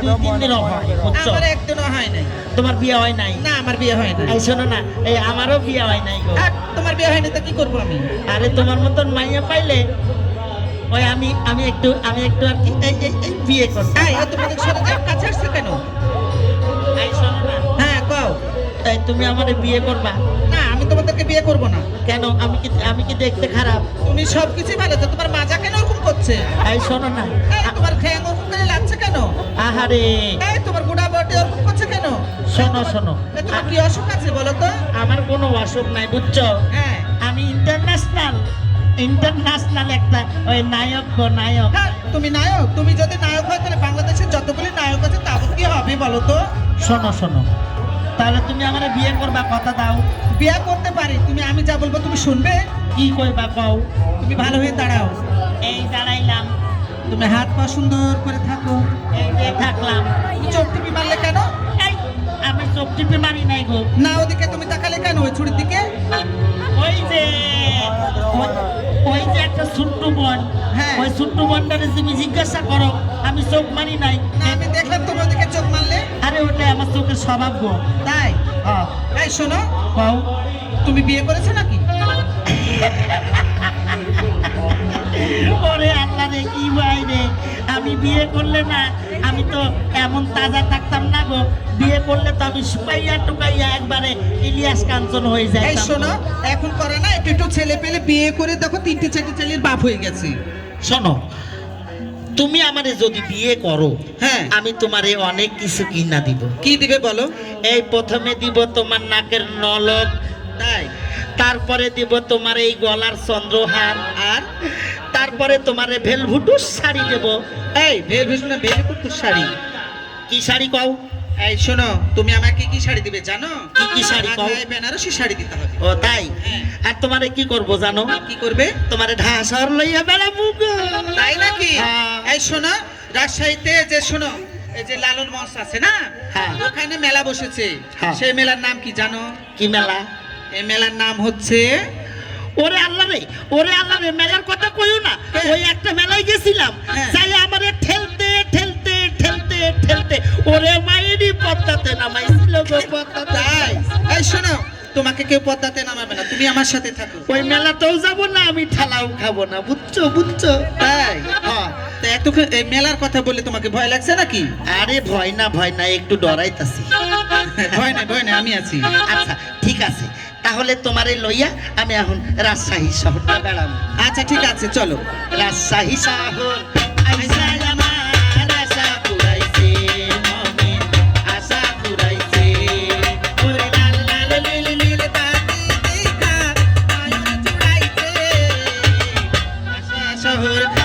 দুই তিন দিনও হয় বুঝছ? আমার একদিনও হয় নাই। তোমার বিয়ে হয় নাই? না আমার বিয়ে হয় না এই শোনো না এই আমারও বিয়ে হয় নাই গো। তোমার বিয়ে হয়নি তো কি করব আমি? আরে তোমার মতন মাইয়া পাইলে ওই আমি আমি একটু আমি একটু আর কি এই এই- এই বিয়ে তোমাদের যাও কাছে আসছে কেন? এই শোনো না। হ্যাঁ কও। এই তুমি আমারে বিয়ে করবা? না আমি তোমাদেরকে বিয়ে করব না। কেন? আমি কি আমি কি দেখতে খারাপ? তুমি সব কিছুই ভালো তো তোমার মাজা কেন ওরকম করছে? এই শোনো না। তোমার ওরকম কেন আহারে এই তোমার গুড়া বটে ওরকম করছে কেন? শোনো শোনো। তোমার কি অসুখ আছে বলো তো? আমার কোনো অসুখ নাই বুঝছ? হ্যাঁ। আমি ইন্টারন্যাশনাল ইন্টারন্যাশনাল একটা ওই নায়ক গো নায়ক। হ্যাঁ, তুমি নায়ক তুমি যদি নায়ক হয় তাহলে বাংলাদেশের যতগুলি নায়ক আছে তাদের কি হবে বলো তো? শোনো শোনো। তাহলে তুমি আমার বিয়ে করবা কথা দাও। বিয়ে করতে পারি তুমি আমি যা বলব তুমি শুনবে। কি কইবা কও? তুমি ভালো হয়ে দাঁড়াও। এই দাঁড়াইলাম। তুমি হাত পা সুন্দর করে থাকো। এই যে থাকলাম। চোখ টিপি মারলে কেন? আমি চোখ টিপে মারি নাই গো। না ওদিকে তুমি তাকালে কেন ওই ছুরির দিকে? ওই যে ওই- যে একটা ছোট্ট বোন। হ্যাঁ। ওই ছোট্ট বোনটারে তুমি জিজ্ঞাসা করো আমি চোখ মারি নাই। আমি দেখলাম তুমি ওদিকে চোখ মারলে। আরে ওটা আমার চোখের স্বভাব গো। তাই? হ্যাঁ। এই শোনো কও। তুমি বিয়ে করেছ নাকি? রে কি ভাই আমি বিয়ে করলে না আমি তো এমন তাজা থাকতাম না গো। বিয়ে করলে তো আমি শুকাইয়া টুকাইয়া একবারে ইলিয়াস কাঞ্চন হয়ে যায় এই শোনো এখন করে না একটু একটু ছেলে পেলে বিয়ে করে দেখো তিনটে চারটে ছেলের বাপ হয়ে গেছে। শোনো তুমি আমারে যদি বিয়ে করো হ্যাঁ। আমি তোমারে অনেক কিছু কিনা দিব। কি দিবে বলো? এই প্রথমে দিব তোমার নাকের নলক তাই। তারপরে দিব তোমার এই গলার চন্দ্রহার। আর? তারপরে তোমারে ভেলভুটুস শাড়ি দেব। এই ভেল ভীষণ ভেল করতো শাড়ি। কি শাড়ি কও? এই শোনো তুমি আমাকে কি শাড়ি দিবে জানো? কি কি শাড়ি কও? বেনারসি শাড়ি দিতে হবে। ও তাই? হ্যাঁ। আর তোমারে কি করব জানো? কি করবে? তোমারে ঢাসর লইয়া বেড়াবো গো। তাই নাকি? হ্যাঁ। এই শোনো রাজশাহীতে যে শোনো এই যে লালন মঞ্চ আছে না? হ্যাঁ। ওখানে মেলা বসেছে। হ্যাঁ। সেই মেলার নাম কি জানো? কি মেলা? এই মেলার নাম হচ্ছে ওরে আল্লাহ রে ওরে আল্লাহ রে মেলার কথা কইও না। হ্যাঁ। ওই একটা মেলায় গেছিলাম হ্যাঁ। যাই আমারে ঠেলতে ঠেলতে ঠেলতে ঠেলতে ওরে মায়েরই পদ্মাতে নামাইছিল গো পদ্মাতে। এই শোনো তোমাকে কেউ পদ্মাতে নামাবে না তুমি আমার সাথে থাকো। ওই মেলাতেও যাব না আমি ঠালাও খাব না বুঝছ বুঝছ? তাই? হ্যাঁ। এত এই মেলার কথা বলে তোমাকে ভয় লাগছে নাকি? আরে ভয় না ভয় না একটু ডরাইতাছি। ভয় নেই ভয় নেই আমি আছি। আচ্ছা ঠিক আছে। তাহলে তোমারে লইয়া আমি এখন রাজশাহী শহরটা বেড়াবো আচ্ছা ঠিক আছে, চলো। রাজশাহী শহর। শহর